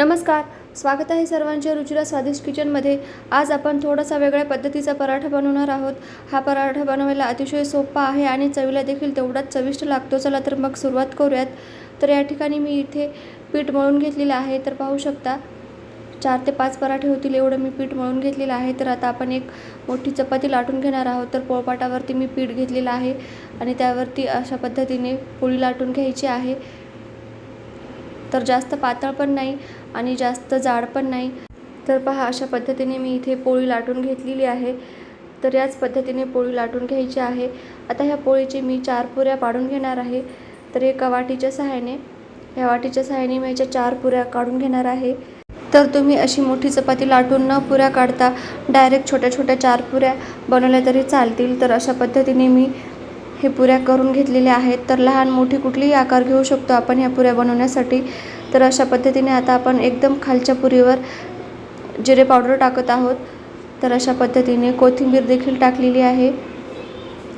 नमस्कार स्वागत आहे सर्वांच्या रुचिरा स्वादिष्ट किचनमध्ये. आज आपण थोडासा वेगळ्या पद्धतीचा पराठा बनवणार आहोत. हा पराठा बनवायला अतिशय सोपा आहे आणि चवीला देखील तेवढाच चविष्ट लागतो. चला तर मग सुरुवात करूयात. तर या ठिकाणी मी इथे पीठ मळून घेतलेलं आहे. तर पाहू शकता चार ते पाच पराठे होतील एवढं मी पीठ मळून घेतलेलं आहे. तर आता आपण एक मोठी चपाती लाटून घेणार आहोत. तर पोळपाटावरती मी पीठ घेतलेलं आहे आणि त्यावरती अशा पद्धतीने पोळी लाटून घ्यायची आहे. तर जास्त पातळ पण नाही आणि जास्त जाड पण नाही. तर पहा अशा पद्धतीने मी इथे पोळी लाटून घेतलेली आहे. तर याच पद्धतीने पोळी लाटून घ्यायची आहे. आता ह्या पोळीची मी चार पुऱ्या पाडून घेणार आहे. तर एका वाटीच्या सहाय्याने ह्या वाटीच्या सहाय्याने मी याच्या चार पुऱ्या काढून घेणार आहे. तर तुम्ही अशी मोठी चपाती लाटून न पुऱ्या काढता डायरेक्ट छोट्या छोट्या चार पुऱ्या बनवल्या तरी चालतील. तर अशा पद्धतीने मी हे पुऱ्या करून घेतलेल्या आहेत. तर लहान मोठी कुठलीही आकार घेऊ शकतो आपण ह्या पुऱ्या बनवण्यासाठी. तर अशा पद्धतीने आता आपण एकदम खालच्या पुरीवर जिरे पावडर टाकत आहोत. तर अशा पद्धतीने कोथिंबीर देखील टाकलेली आहे.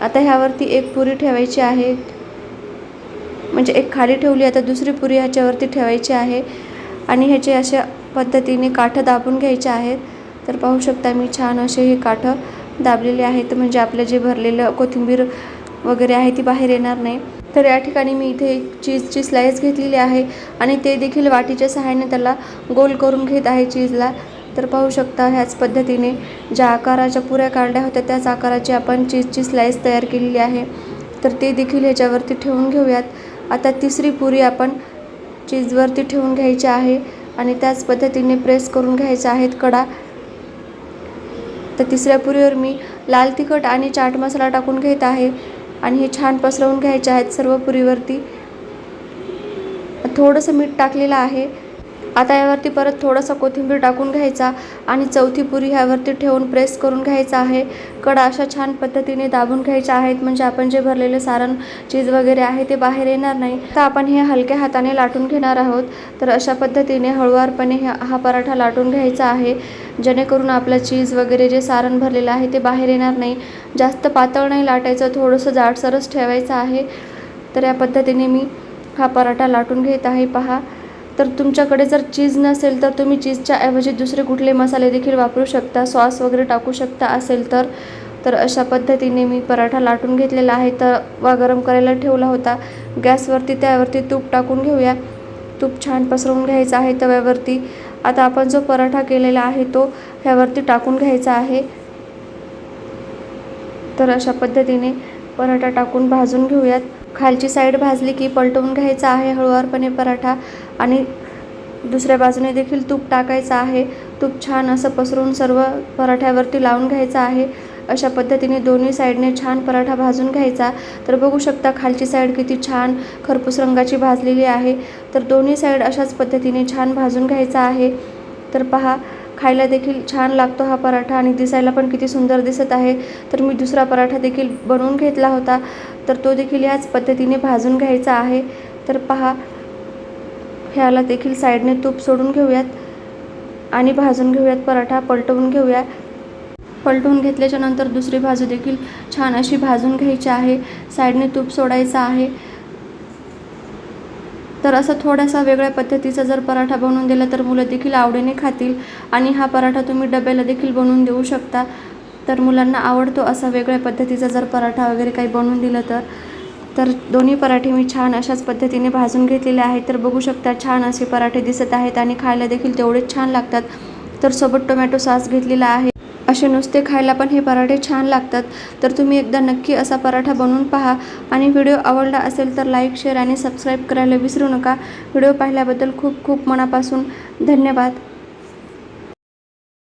आता ह्यावरती एक पुरी ठेवायची आहे. म्हणजे एक खाली ठेवली आता दुसरी पुरी ह्याच्यावरती ठेवायची आहे. आणि ह्याचे अशा पद्धतीने काठं दाबून घ्यायचे आहेत. तर पाहू शकता मी छान असे हे काठं दाबलेले आहेत. म्हणजे आपलं जे भरलेलं कोथिंबीर वगैरे आहे ती बाहेर येणार नाही. तर या ठिकाणी मी इथे चीजची स्लाईस घेतलेली आहे आणि ते देखील वाटीच्या सहाय्याने त्याला गोल करून घेत आहे चीजला. तर पाहू शकता ह्याच पद्धतीने ज्या आकाराच्या पुऱ्या काढल्या होत्या त्याच आकाराची आपण चीजची स्लाईस तयार केलेली आहे. तर ते देखील ह्याच्यावरती ठेवून घेऊयात. आता तिसरी पुरी आपण चीजवरती ठेवून घ्यायची आहे आणि त्याच पद्धतीने प्रेस करून घ्यायचा आहेत कडा. तर तिसऱ्या पुरीवर मी लाल तिखट आणि चाट मसाला टाकून घेत आहे. आणि हे छान पसरवून घ्यायचे आहेत सर्व पुरीवरती. थोडंसं मीठ टाकलेलं आहे. आता यावरती परत थोडासा कोथिंबीर टाकून घ्यायचा आणि चौथी पुरी ह्यावरती ठेवून प्रेस करून घ्यायचा आहे. कडा अशा छान पद्धतीने दाबून घ्यायच्या आहेत. म्हणजे आपण जे भरलेले सारण चीज वगैरे आहे ते बाहेर येणार नाही. तर आपण हे हलक्या हाताने लाटून घेणार आहोत. तर अशा पद्धतीने हळुवारपणे हा हा पराठा लाटून घ्यायचा आहे. जेणेकरून आपलं चीज वगैरे जे सारण भरलेलं आहे ते बाहेर येणार नाही. जास्त पातळ नाही लाटायचं. थोडंसं जाडसरच ठेवायचं आहे. तर या पद्धतीने मी हा पराठा लाटून घेत आहे. पहा. तर तुमच्याकडे जर चीज नसेल तर तुम्ही चीजच्या ऐवजी दुसरे कुठले मसाले देखील वापरू शकता. सॉस वगैरे टाकू शकता असेल तर. तर अशा पद्धतीने मी पराठा लाटून घेतलेला आहे. तर वा गरम करायला ठेवला होता. गॅसवरती त्यावरती तूप टाकून घेऊया. तूप छान पसरवून घ्यायचं आहे तव्यावरती. आता आपण जो पराठा केलेला आहे तो ह्यावरती टाकून घ्यायचा आहे. तर अशा पद्धतीने पराठा टाकून भाजून घेऊयात. खालची साईड भाजली की पलटवून घ्यायचा आहे हळुवारपणे पराठा. आणि दुसऱ्या बाजूने देखील तूप टाकायचं आहे. तूप छान असं पसरून सर्व पराठ्यावरती लावून घ्यायचं आहे. अशा पद्धतीने दोन्ही साईडने छान पराठा भाजून घ्यायचा. तर बघू शकता खालची साईड किती छान खरपूस रंगाची भाजलेली आहे. तर दोन्ही साईड अशाच पद्धतीने छान भाजून घ्यायचा आहे. तर पहा खायला देखील छान लागतो हा पराठा आणि दिसायला पण किती सुंदर दिसत आहे. तर मी दुसरा पराठा देखील बनवून घेतला होता. तर तो देखील याच पद्धतीने भाजून घ्यायचा आहे. तर पहा ह्याला देखील साईडने तूप सोडून घेऊयात आणि भाजून घेऊयात पराठा पलटवून घेऊया. पलटवून घेतल्याच्या नंतर दुसरी बाजू देखील छान अशी भाजून घ्यायची आहे. साईडने तूप सोडायचं आहे. तर असा थोडासा वेगळ्या पद्धतीचा जर पराठा बनवून दिला तर मुलं देखील आवडीने खातील आणि हा पराठा तुम्ही डब्याला देखील बनवून देऊ शकता. तर मुलांना आवडतो असा वेगळ्या पद्धतीचा जर पराठा वगैरे काही बनवून दिलं तर तर दोन्ही पराठे मी छान अशाच पद्धतीने भाजून घेतलेले आहेत. तर बघू शकता छान असे पराठे दिसत आहेत आणि खायला देखील तेवढेच छान लागतात. तर सोबत टोमॅटो सॉस घेतलेला आहे. असे नुसते खायला पण हे पराठे छान लागतात. तर तुम्ही एकदा नक्की असा पराठा बनवून पहा. आणि व्हिडिओ आवडला असेल तर लाईक शेअर आणि सबस्क्राईब करायला विसरू नका. व्हिडिओ पाहिल्याबद्दल खूप खूप मनापासून धन्यवाद.